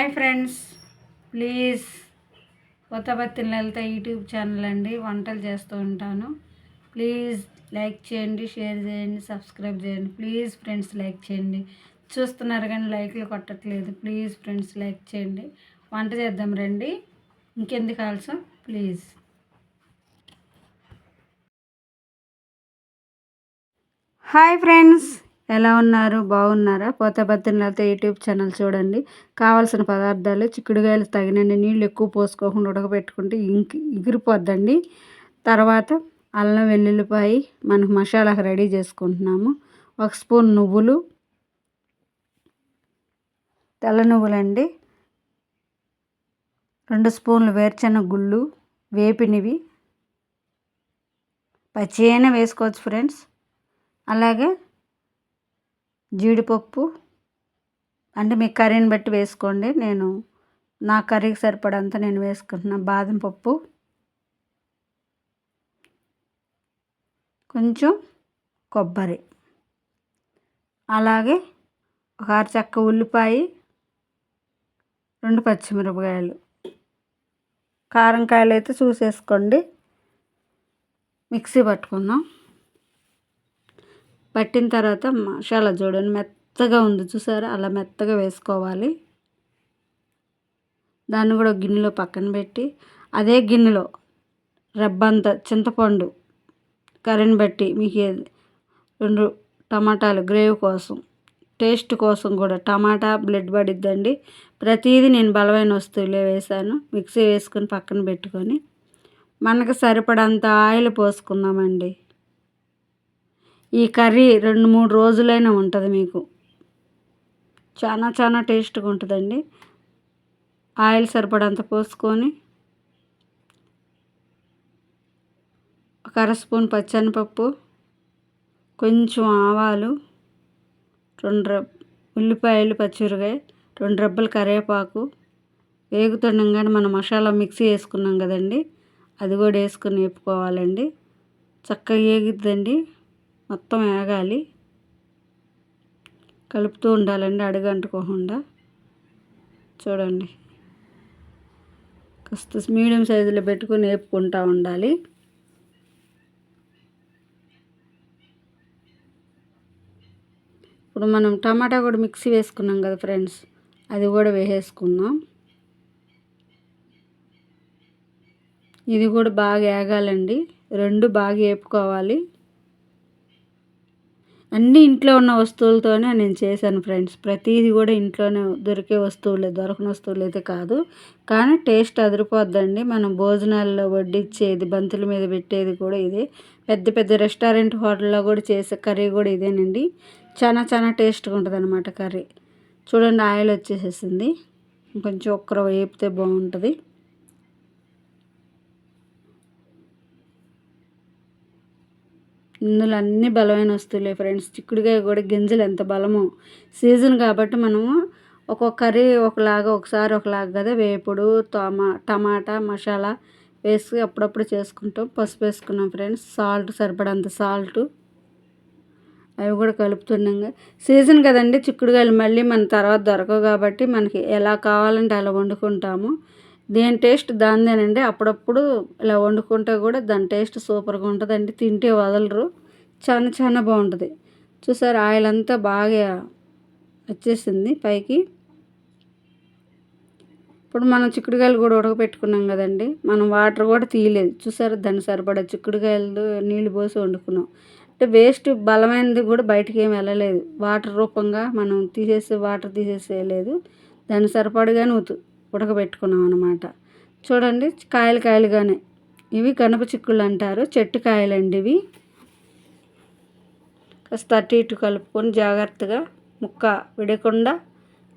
Hi friends. Please. కొత్త బత్తిన లలిత YouTube channel అండి. వంటలు చేస్తూ ఉంటాను. ప్లీజ్ లైక్ చేయండి షేర్ చేయండి సబ్స్క్రైబ్ చేయండి. ప్లీజ్ ఫ్రెండ్స్ లైక్ చేయండి. చూస్తున్నారు కానీ లైక్లు కొట్టట్లేదు. ప్లీజ్ ఫ్రెండ్స్ లైక్ చేయండి. వంట చేద్దాం రండి. ఇంకెందుకు ఆల్సం ప్లీజ్. Hi friends. ఎలా ఉన్నారు? బాగున్నారా? పోత బద్దెనలతో యూట్యూబ్ ఛానల్ చూడండి. కావాల్సిన పదార్థాలు చిక్కుడుకాయలు తగినన్ని నీళ్ళు ఎక్కువ పోసుకోకుండా ఉడకబెట్టుకుంటే ఇంకి ఎగిరిపోద్దండి తర్వాత అల్లం వెల్లుల్లిపాయ మనకు మసాలాకు రెడీ చేసుకుంటున్నాము. ఒక స్పూన్ నువ్వులు తెల్ల నువ్వులండి రెండు స్పూన్లు వేరుచెనగ గుళ్ళు వేపినవి. పచ్చి అయినా వేసుకోవచ్చు ఫ్రెండ్స్. అలాగే జీడిపప్పు అంటే మీ కర్రీని బట్టి వేసుకోండి. నేను నా కర్రీకి సరిపడంత నేను వేసుకుంటున్నా. బాదం పప్పు. కొంచెం కొబ్బరి. అలాగే ఒక అరచక్క ఉల్లిపాయ రెండు పచ్చిమిరపకాయలు. కారం కాయలు అయితే చూసేసుకోండి. మిక్సీ పట్టుకుందాం. పట్టిన తర్వాత మసాలా చూడండి మెత్తగా ఉంది చూసారా? అలా మెత్తగా వేసుకోవాలి. దాన్ని కూడా గిన్నెలో పక్కన పెట్టి అదే గిన్నెలో రబ్బంత చింతపండు కర్రీని బట్టి మీకు రెండు టమాటాలు గ్రేవీ కోసం టేస్ట్ కోసం కూడా టమాటా బ్లడ్ పడిద్దండి. ప్రతిదీ నేను బలమైన వస్తువులే వేసాను మిక్సీ వేసుకొని పక్కన పెట్టుకొని మనకు సరిపడంత ఆయిల్ పోసుకుందామండి. ఈ కర్రీ రెండు మూడు రోజులైనా ఉంటుంది మీకు. చాలా చాలా టేస్ట్గా ఉంటుందండి. ఆయిల్ సరిపడంత పోసుకొని ఒక అర స్పూన్ పచ్చనిపప్పు కొంచెం ఆవాలు రెండు ఉల్లిపాయలు పచ్చిమిరకాయ రెండు రెబ్బలు కరివేపాకు వేగుతుండగానే మనం మసాలా మిక్సీ వేసుకున్నాం కదండి అది కూడా వేసుకుని వేపుకోవాలండి. చక్కగా వేగిద్దండి మొత్తం వేగాలి కలుపుతూ ఉండాలండి అడుగంటుకోకుండా చూడండి. కాస్త మీడియం సైజులో పెట్టుకుని వేపుకుంటూ ఉండాలి. ఇప్పుడు మనం టమాటా కూడా మిక్సీ వేసుకున్నాం కదా ఫ్రెండ్స్ అది కూడా వేసేసుకుందాం. ఇది కూడా బాగా వేగాలండి రెండు బాగా వేపుకోవాలి అన్నీ ఇంట్లో ఉన్న వస్తువులతోనే నేను చేశాను ఫ్రెండ్స్. ప్రతిదీ కూడా ఇంట్లోనే దొరికే వస్తువులే దొరకని వస్తువులు అయితే కాదు. కానీ టేస్ట్ అదిరిపోద్దండి. మనం భోజనాల్లో వడ్డిచ్చేది బంతుల మీద పెట్టేది కూడా ఇదే. పెద్ద పెద్ద రెస్టారెంట్ హోటల్లో కూడా చేసే కర్రీ కూడా ఇదేనండి. చాలా చాలా టేస్ట్గా ఉంటుంది అనమాట కర్రీ. చూడండి ఆయిల్ వచ్చేసేసింది. కొంచెం ఒక్కరు వేపితే బాగుంటుంది. ఇందులో అన్ని బలమైన వస్తువులే ఫ్రెండ్స్. చిక్కుడుకాయ కూడా గింజలు ఎంత బలమో. సీజన్ కాబట్టి మనము ఒక్కొక్క కర్రీ ఒకలాగా ఒకసారి ఒకలాగా కదా వేపుడు టమా టమాటా మసాలా వేసి అప్పుడప్పుడు చేసుకుంటాం పసుపు వేసుకున్నాం ఫ్రెండ్స్. సాల్ట్ సరిపడంత సాల్ట్. అవి కూడా కలుపుతున్నాం సీజన్ కదండి చిక్కుడుకాయలు మళ్ళీ మన తర్వాత దొరకవు కాబట్టి మనకి ఎలా కావాలంటే అలా వండుకుంటాము. దేని టేస్ట్ దానిదేనండి. అప్పుడప్పుడు ఇలా వండుకుంటే కూడా దాని టేస్ట్ సూపర్గా ఉంటుందండి. తింటే వదలరు. చాలా చాలా బాగుంటుంది. చూసారు ఆయిల్ అంతా బాగా వచ్చేసింది పైకి. ఇప్పుడు మనం చిక్కుడుకాయలు కూడా ఉడకపెట్టుకున్నాం కదండి. మనం వాటర్ కూడా తీయలేదు. చూసారు దాన్ని సరిపడా చిక్కుడుకాయలు నీళ్ళు పోసి వండుకున్నాం. అంటే వేస్ట్ బలమైనది కూడా బయటికి ఏమి వెళ్ళలేదు. వాటర్ రూపంగా మనం తీసేసి వాటర్ తీసేసేయలేదు. దాన్ని సరిపడగానే ఉడకబెట్టుకున్నాం అనమాట చూడండి కాయలు కాయలుగానే. ఇవి కనుప చిక్కుళ్ళు అంటారు చెట్టు కాయలండి ఇవి. కాస్త అటు ఇటు కలుపుకొని జాగ్రత్తగా ముక్క విడకుండా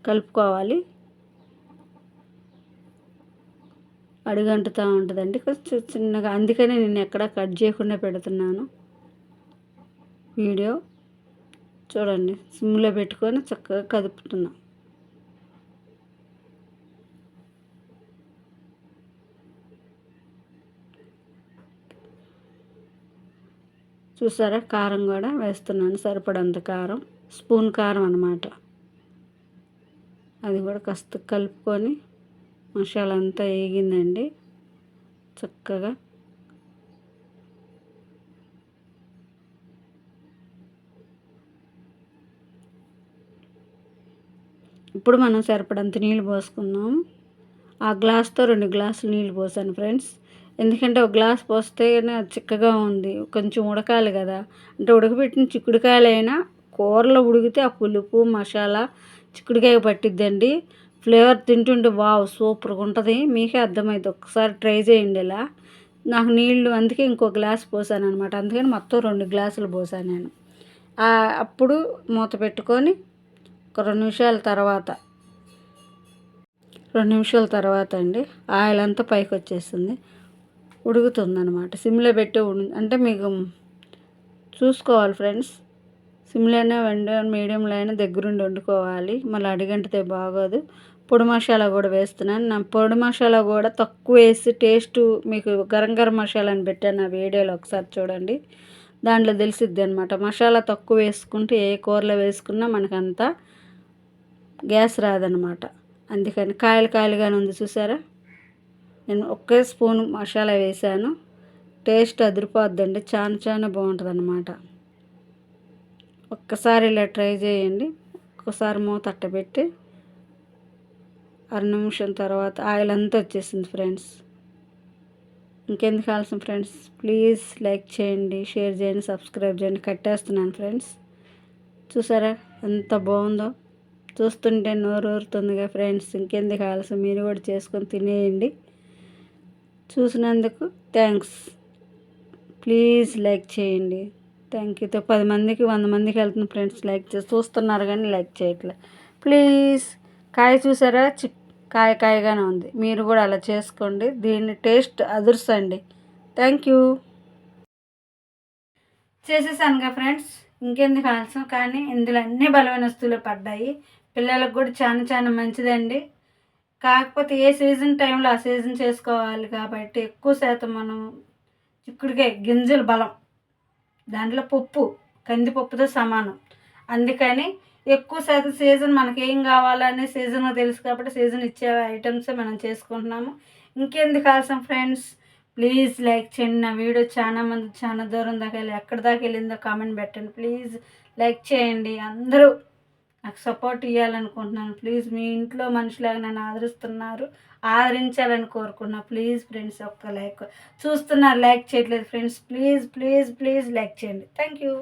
కలుపుకోవాలి. అడుగంటుతూ ఉంటుందండి. కొంచెం చిన్నగా అందుకనే నేను ఎక్కడ కట్ చేయకుండా పెడుతున్నాను. వీడియో చూడండి సిమ్లో పెట్టుకొని చక్కగా కదుపుతున్నాను చూసారా? కారం కూడా వేస్తున్నాను. సరిపడంత కారం. స్పూన్ కారం అనమాట అది కూడా కాస్త కలుపుకొని మసాలా అంతా వేగిందండి. చక్కగా. ఇప్పుడు మనం సరిపడంత నీళ్ళు పోసుకుందాం. ఆ గ్లాస్తో రెండు గ్లాసులు నీళ్ళు పోసాను ఫ్రెండ్స్. ఎందుకంటే ఒక గ్లాస్ పోస్తేనే అది చిక్కగా ఉంది. కొంచెం ఉడకాలి కదా. అంటే ఉడకబెట్టిన చిక్కుడుకాయలైనా కూరలో ఉడికితే ఆ పులుపు మసాలా చిక్కుడుకాయ పట్టిద్దండి. ఫ్లేవర్ తింటుంటే వావ్ సూపర్గా ఉంటుంది. మీకే అర్థమైంది ఒకసారి ట్రై చేయండి ఇలా. నాకు నీళ్ళు అందుకే ఇంకో గ్లాస్ పోసాను అనమాట అందుకని మొత్తం రెండు గ్లాసులు పోసాను నేను. అప్పుడు మూత పెట్టుకొని ఒక రెండు నిమిషాల తర్వాత రెండు నిమిషాల తర్వాత అండి ఆయిల్ అంతా పైకి వచ్చేస్తుంది ఉడుకుతుందనమాట సిమ్లో పెట్టి అంటే మీకు చూసుకోవాలి ఫ్రెండ్స్. సిమ్లోనే వండి మీడియంలో అయినా దగ్గరుండి వండుకోవాలి. మళ్ళీ అడిగంటితే బాగోదు. పొడి మసాలా కూడా వేస్తున్నాను. నా పొడి మసాలా కూడా తక్కువ వేసి టేస్ట్ మీకు గరం గరం మసాలా అని పెట్టాను నా వీడియోలో ఒకసారి చూడండి. దాంట్లో తెలిసిద్ది అనమాట మసాలా తక్కువ వేసుకుంటే ఏ కూరలో వేసుకున్నా మనకంతా గ్యాస్ రాదనమాట అందుకని కాయలు కాయలుగానే ఉంది చూసారా? నేను ఒకే స్పూన్ మసాలా వేసాను. టేస్ట్ అదిరిపోద్దండి చాలా చాలా బాగుంటుంది అనమాట ఒక్కసారి ఇలా ట్రై చేయండి. ఒక్కసారి మూత అట్టబెట్టి అర నిమిషం తర్వాత ఆయిల్ అంతా వచ్చేసింది ఫ్రెండ్స్. ఇంకెందుకు కావాల్సిన ఫ్రెండ్స్? ప్లీజ్ లైక్ చేయండి షేర్ చేయండి సబ్స్క్రైబ్ చేయండి. కట్టేస్తున్నాను ఫ్రెండ్స్. చూసారా ఎంత బాగుందో? చూస్తుంటే నోరు ఊరుతుందిగా ఫ్రెండ్స్. ఇంకెందుకు ఆలస్యం? మీరు కూడా చేసుకొని తినేయండి. చూసినందుకు థ్యాంక్స్. ప్లీజ్ లైక్ చేయండి. Thank you. పది మందికి వంద మందికి వెళ్తున్న ఫ్రెండ్స్ లైక్ చేసి చూస్తున్నారు కానీ లైక్ చేయట్లే. ప్లీజ్. కాయ చూసారా? చి కాయ కాయగానే ఉంది. మీరు కూడా అలా చేసుకోండి. దీన్ని టేస్ట్ అదుర్సండి. Thank you. చేసేసానుగా ఫ్రెండ్స్. ఇంకెందుకు ఆలస్యం? కానీ ఇందులో అన్ని బలమైన వస్తువులు పడ్డాయి. పిల్లలకు కూడా చాలా చాలా మంచిదండి. కాకపోతే ఏ సీజన్ టైంలో ఆ సీజన్ చేసుకోవాలి కాబట్టి ఎక్కువ శాతం మనం చిక్కుడుకాయ గింజలు బలం దాంట్లో పప్పు కందిపప్పుతో సమానం. అందుకని ఎక్కువ శాతం సీజన్ మనకి ఏం కావాలనే సీజన్ తెలుసు కాబట్టి సీజన్ ఇచ్చే ఐటమ్సే మనం చేసుకుంటున్నాము. ఇంకెందుకు కావాల్సిన ఫ్రెండ్స్? ప్లీజ్ లైక్ చేయండి. నా వీడియో చాలా మంది చాలా దూరం దాకా వెళ్ళి ఎక్కడి దాకా వెళ్ళిందో కామెంట్ పెట్టండి. ప్లీజ్ లైక్ చేయండి. అందరూ నాకు సపోర్ట్ ఇవ్వాలనుకుంటున్నాను ప్లీజ్ మీ ఇంట్లో మనుషులాగా నన్ను ఆదరిస్తున్నారు. ఆదరించాలని కోరుకున్నా. ప్లీజ్ ఫ్రెండ్స్ ఒక్క లైక్ చూస్తున్నారు లైక్ చేయట్లేదు. Friends please please please like చేయండి. Thank you